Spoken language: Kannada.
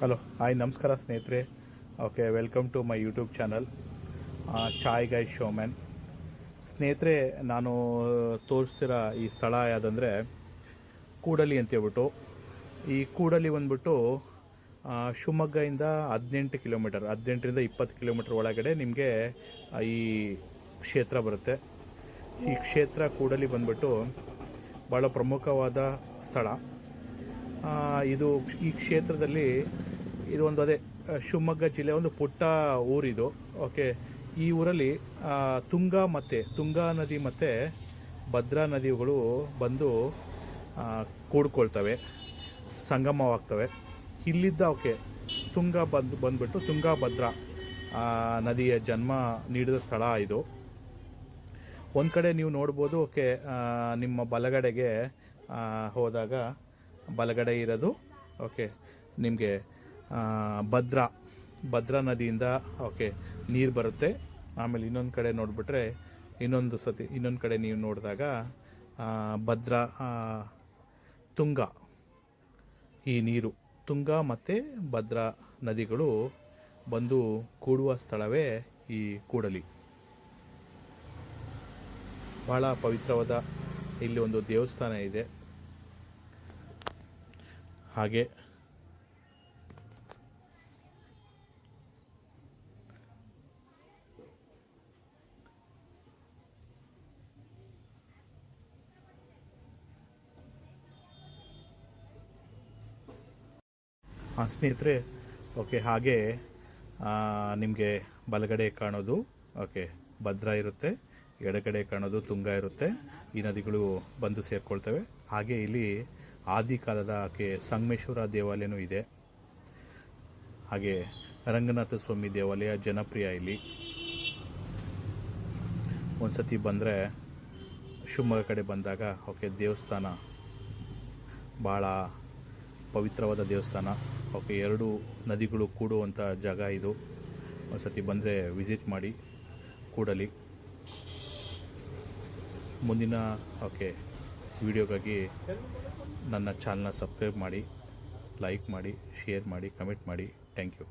ಹಲೋ ಹಾಯ್ ನಮಸ್ಕಾರ ಸ್ನೇಹಿತರೆ okay welcome to my YouTube channel chai guy showman ಸ್ನೇಹಿತರೆ ನಾನು ತೋರಿಸ್ತಿರೋ ಈ ಸ್ಥಳ ಯಾವುದಂದರೆ ಕೂಡಲಿ ಅಂತ ಹೇಳ್ಬಿಟ್ಟು. ಈ ಕೂಡಲಿ ಬಂದ್ಬಿಟ್ಟು ಆ, ಶಿವಮೊಗ್ಗದಿಂದ ಹದಿನೆಂಟು ಕಿಲೋಮೀಟರ್ ಹದಿನೆಂಟರಿಂದ ಇಪ್ಪತ್ತು ಕಿಲೋಮೀಟರ್ ಒಳಗಡೆ ನಿಮಗೆ ಈ ಕ್ಷೇತ್ರ ಬರುತ್ತೆ. ಈ ಕ್ಷೇತ್ರ ಕೂಡಲಿ ಬಂದ್ಬಿಟ್ಟು ಭಾಳ ಪ್ರಮುಖವಾದ ಸ್ಥಳ. ಇದು ಈ ಕ್ಷೇತ್ರದಲ್ಲಿ ಇದು ಒಂದು ಅದೇ ಶಿವಮೊಗ್ಗ ಜಿಲ್ಲೆ ಒಂದು ಪುಟ್ಟ ಊರಿದು. ಓಕೆ ಈ ಊರಲ್ಲಿ ತುಂಗಾ ಮತ್ತೆ ತುಂಗಾ ನದಿ ಮತ್ತು ಭದ್ರಾ ನದಿಗಳು ಬಂದು ಕೂಡ್ಕೊಳ್ತವೆ ಸಂಗಮವಾಗ್ತವೆ. ಇಲ್ಲಿದ್ದ ಓಕೆ ತುಂಗಾ ಬಂದು ಬಂದ್ಬಿಟ್ಟು ತುಂಗಾ ಭದ್ರಾ ಆ, ನದಿಯ ಜನ್ಮ ನೀಡಿದ ಸ್ಥಳ ಇದು. ಒಂದು ಕಡೆ ನೀವು ನೋಡ್ಬೋದು ಓಕೆ ನಿಮ್ಮ ಬಲಗಡೆಗೆ ಹೋದಾಗ ಬಲಗಡೆ ಇರೋದು ಓಕೆ ನಿಮಗೆ ಭದ್ರಾ ಭದ್ರಾ ನದಿಯಿಂದ ಓಕೆ ನೀರು ಬರುತ್ತೆ. ಆಮೇಲೆ ಇನ್ನೊಂದು ಕಡೆ ನೋಡಿಬಿಟ್ರೆ ಇನ್ನೊಂದು ಸತಿ, ಇನ್ನೊಂದು ಕಡೆ ನೀವು ನೋಡಿದಾಗ ಭದ್ರಾ ತುಂಗ ಈ ನೀರು. ತುಂಗ ಮತ್ತು ಭದ್ರಾ ನದಿಗಳು ಬಂದು ಕೂಡುವ ಸ್ಥಳವೇ ಈ ಕೂಡಲಿ. ಭಾಳ ಪವಿತ್ರವಾದ ಇಲ್ಲಿ ಒಂದು ದೇವಸ್ಥಾನ ಇದೆ. ಹಾಗೆ ಹಾಂ ಸ್ನೇಹಿತರೆ ಓಕೆ ಹಾಗೆ ನಿಮಗೆ ಬಲಗಡೆ ಕಾಣೋದು ಓಕೆ ಭದ್ರಾ ಇರುತ್ತೆ, ಎಡಗಡೆ ಕಾಣೋದು ತುಂಗ ಇರುತ್ತೆ, ಈ ನದಿಗಳು ಬಂದು ಸೇರಿಕೊಳ್ತವೆ. ಹಾಗೆ ಇಲ್ಲಿ ಆದಿಕಾಲದ ಆಕೆ ಸಂಗಮೇಶ್ವರ ದೇವಾಲಯನೂ ಇದೆ. ಹಾಗೆ ರಂಗನಾಥ ಸ್ವಾಮಿ ದೇವಾಲಯ ಜನಪ್ರಿಯ ಇಲ್ಲಿ. ಒಂದ್ಸತಿ ಬಂದರೆ ಶಿವಮೊಗ್ಗ ಕಡೆ ಬಂದಾಗ ಓಕೆ ದೇವಸ್ಥಾನ, ಭಾಳ ಪವಿತ್ರವಾದ ದೇವಸ್ಥಾನ. ಓಕೆ, ಎರಡು ನದಿಗಳು ಕೂಡುವಂಥ ಜಾಗ ಇದು. ಒಂದ್ಸತಿ ಬಂದರೆ ವಿಸಿಟ್ ಮಾಡಿ, ಕೂಡಲಿ. ಮುಂದಿನ, ಓಕೆ, ವಿಡಿಯೋಗಾಗಿ ನನ್ನ ಚಾನಲ್ನ ಸಬ್ಸ್ಕ್ರೈಬ್ ಮಾಡಿ ಲೈಕ್ ಮಾಡಿ ಶೇರ್ ಮಾಡಿ ಕಮೆಂಟ್ ಮಾಡಿ. Thank you